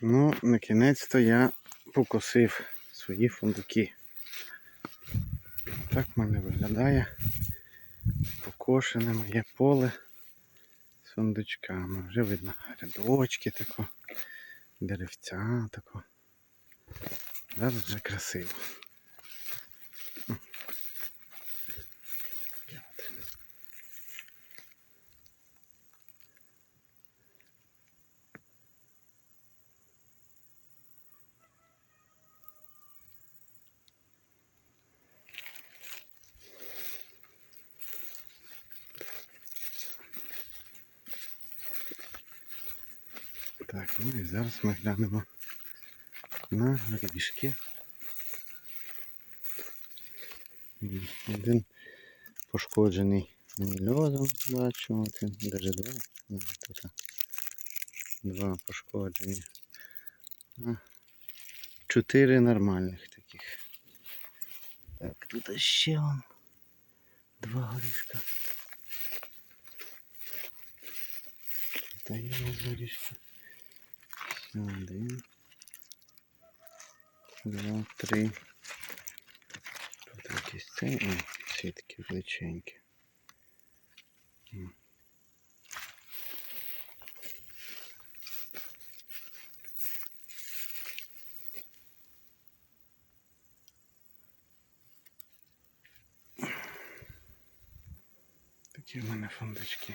Ну, на кінець-то я покосив свої фундуки. Так в мене виглядає покошене моє поле з фундучками. Вже видно рядочки тако, деревця тако. Зараз вже красиво. Так, ну і зараз ми глянемо на грішки. Один пошкоджений льодом, бачу, один, навіть два. Тут два пошкоджені. Чотири нормальних таких. Так, тут ще он. Два горішка. Та є горішка. Один. Два, три. Тут якісь цей. О, такі величенькі. Такі в мене фундучки.